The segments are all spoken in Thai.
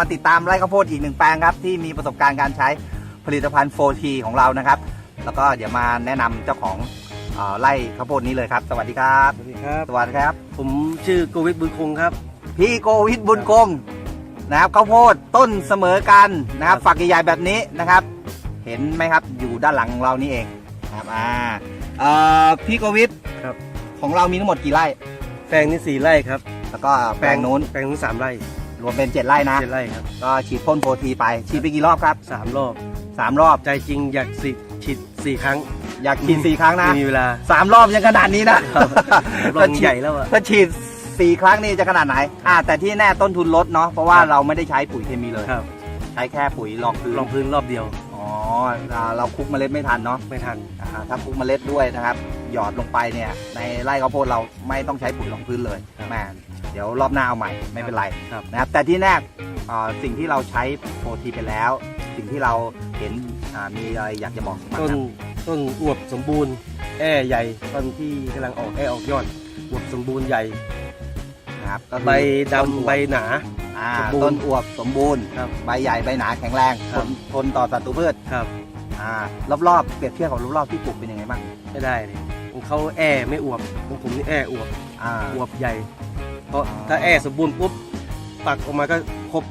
มาติดตามไร่ข้าวโพดอีกหนึ่งแปลงครับที่มีประสบการณ์การใช้ผลิตภัณฑ์ 4T ของเรานะครับ แล้วก็เดี๋ยวมาแนะนำเจ้าของเอ่อไร่ข้าวโพดนี้เลยครับ สวัสดีครับ สวัสดีครับ สวัสดีครับ ผมชื่อโกวิทบุญคงครับ พี่โกวิทบุญคงนะครับข้าวโพดต้นเสมอกันนะครับครับฝักใหญ่ๆแบบนี้นะครับ เห็นไหมครับอยู่ด้านหลังของเรานี่เองครับอ่าเอ่อพี่โกวิทครับของเรามีทั้งหมดกี่ไร่ แปลงนี้สี่ไร่ครับ แล้วก็แปลงนู้นแปลงนู้นสามไร่ รวมเป็นเจ็ดไร่นะ เจ็ดไร่ครับก็ฉีดพ่นโฟทีไปฉีดไปกี่รอบครับ สามรอบสามรอบ ใจจริงอยากสิฉีดสี่ครั้งอยากฉีดสี่ครั้งนะ ไม่มีเวลาสามรอบยังขนาดนี้นะ รอบใหญ่แล้วอะถ้าฉีดสี่ครั้งนี่จะขนาดไหนอ่าแต่ที่แน่ต้นทุนลดเนาะเพราะว่าครับเราไม่ได้ใช้ปุ๋ยเคมีเลย ครับใช้แค่ปุ๋ยรองพื้นลองพื้นรอบเดียวอ๋ออ่าเราคลุกเมล็ดไม่ทันเนาะไม่ทัน อ่าถ้าคลุกเมล็ดด้วยนะครับ หยอดลงไปเนี่ยในไร่ข้าวโพดเราไม่ต้องใช้ปุ๋ยรองพื้นเลยครับแม่ เดี๋ยวรอบหน้าเอาใหม่ไม่เป็นไรครับ นะครับแต่ที่แน่อ่าสิ่งที่เราใช้โปรทีไปแล้ว สิ่งที่เราเห็นอ่ามีอะไรอยากจะบอกบ้างต้นครับต้นอวบสมบูรณ์ แอ่ใหญ่ต้นที่กำลังออกแอ่ออกยอดอวบสมบูรณ์ใหญ่นะครับก็คือใบต้นอดำวใบหนา อ่าสมบูรณ์ต้นอวบสมบูรณ์ครับใบใหญ่ใบหนาแข็งแรงคทรับ นทนต่อศัตรูพืชครับ อ่ารอบๆเปรียบเทียบกับรอบๆที่ปลูกเป็นยังไงบ้างไม่ได้เลยของเขาแอ่ไม่อวบของผมนี่แอ่อวบอ่าอวบใหญ่เพ ราะอ๋อถ้าแอ่สมบูรณ์ปุ๊บปักออกมาก็ครบ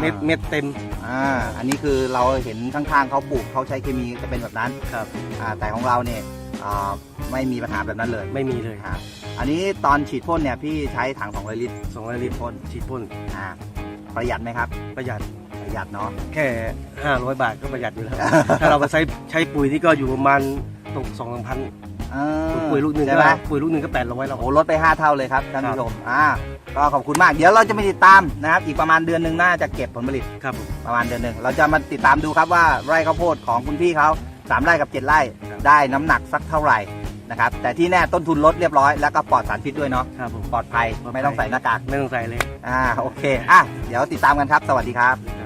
เม็ดอ่าเม็ดเต็ม อ่า อันนี้คือเราเห็นข้างๆเขาปลูกเขาใช้เคมีจะเป็นแบบนั้นครับ อ่า แต่ของเราเนี่ยอ่าไม่มีปัญหาแบบนั้นเลย ไม่มีเลยครับ อันนี้ตอนฉีดพ่นเนี่ยพี่ใช้ถัง200ลิตรสองร้อยลิตรพ่นฉีดพ่น อ่า ประหยัดไหมครับ ประหยัด ประหยัดเนาะ แค่ 500 บาทก็ประหยัดอยู่แล้ว ถ้าเราไปใช้ใช้ปุ๋ยนี่ก็อยู่ประมาณตกสองสามพันเออปุ๋ยลูกหนึ่งใช่ก็ไหมปุ๋ยลูกหนึ่งก็แปดร้อยแล้ว โอ้โหลดไป 5 เท่าเลยครับท่านครับผู้ชมอ่าก็ขอบคุณมาก เดี๋ยวเราจะมาติดตามนะครับ อีกประมาณเดือนหนึ่งน่าจะเก็บผลผลิตครับผม ประมาณเดือนหนึ่ง เราจะมาติดตามดูครับว่าไร่ข้าวโพดของคุณพี่เขาสามไร่กับเจ็ดไร่ได้น้ำหนักสักเท่าไหร่นะครับ แต่ที่แน่ต้นทุนลดเรียบร้อยแล้วก็ปลอดสารพิษด้วยเนาะ ครับผม ปลอดภัยปลอดภัย ไม่ต้องใส่หน้ากาก ไม่ต้องใส่เลย อ่า โอเค อะ เดี๋ยวติดตามกันครับ สวัสดีครับ ครับ